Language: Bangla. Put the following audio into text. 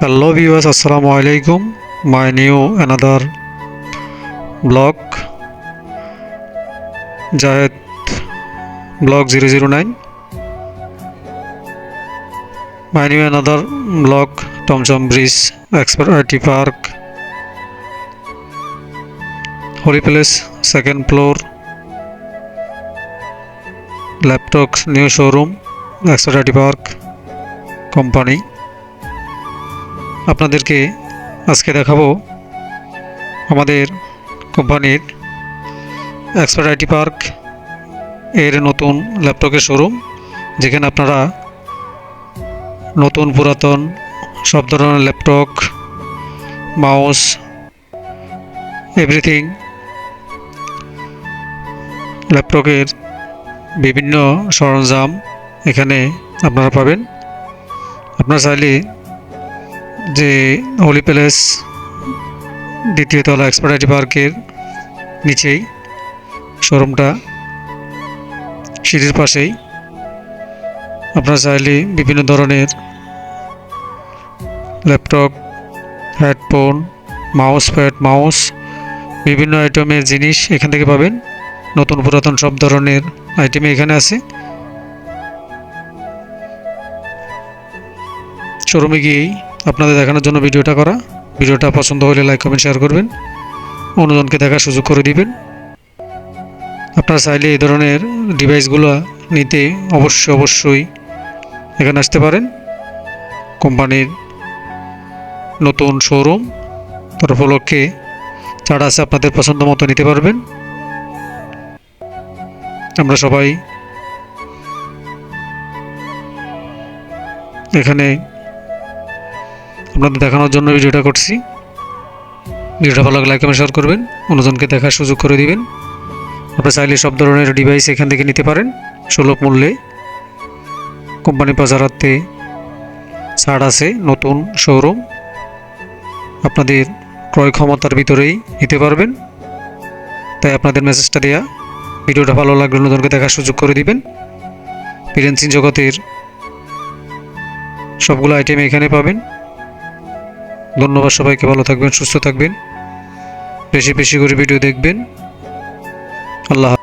Hello viewers, Assalamu alaikum. My new another blog Jayed blog 009. My new another blog Tomjam Bridge Expert IT Park Holy Place second floor Laptops new showroom Expert IT Park company আপনাদেরকে আজকে দেখাবো আমাদের কোম্পানির এক্সপার্ট আইটি পার্কের নতুন ল্যাপটপের শোরুম, যেখানে আপনারা নতুন পুরাতন সব ধরনের ল্যাপটপ, মাউস এভরিথিং ল্যাপটপের বিভিন্ন সরঞ্জাম এখানে আপনারা পাবেন। আপনারা চাইলে যে হোলি প্যালেস দ্বিতীয় তলা এক্সপার্ট পার্কের নিচেই, শোরুমটা সিঁড়ির পাশেই। আপনারা চাইলে বিভিন্ন ধরনের laptop, headphone, mouse pad, mouse, বিভিন্ন আইটেমের জিনিস এখান থেকে পাবেন। নতুন পুরাতন সব ধরনের আইটেম এখানে আছে। শোরুমে গিয়েই আপনাদের দেখানোর জন্য ভিডিওটা করা। ভিডিওটা পছন্দ হলে লাইক, কমেন্ট শেয়ার করবেন। অন্যজনকে দেখার সুযোগ করে দিবেন। আপনারা চাইলে এই ধরনের ডিভাইসগুলো নিতে অবশ্যই অবশ্যই এখানে আসতে পারেন। কোম্পানির নতুন শোরুম তার উপলক্ষে ছাড় আছে আপনাদের পছন্দ মতো নিতে পারবেন। আমরা সবাই এখানে আপনাদের দেখানোর জন্য ভিডিওটা করছি। ভিডিওটা ভালো লাগলে লাইক শেয়ার করবেন। অন্যজনকে দেখার সুযোগ করে দিবেন। আপনি চাইলে সব ধরনের ডিভাইস এখান থেকে নিতে পারেন সুলভ মূল্যে। কোম্পানি বাজারাতে ছাড় আছে, নতুন শোরুম আপনাদের ক্রয় ক্ষমতার ভিতরেই নিতে পারবেন। তাই আপনাদের মেসেজটা দেওয়া ভিডিওটা ভালো লাগলে অন্যজনকে দেখার সুযোগ করে দিবেন। ফ্রিল্যান্সিং জগতের সবগুলো আইটেম এখানে পাবেন। ধন্যবাদ সবাইকে ভালো থাকবেন সুস্থ থাকবেন বেশি বেশি করে ভিডিও দেখবেন আল্লাহ।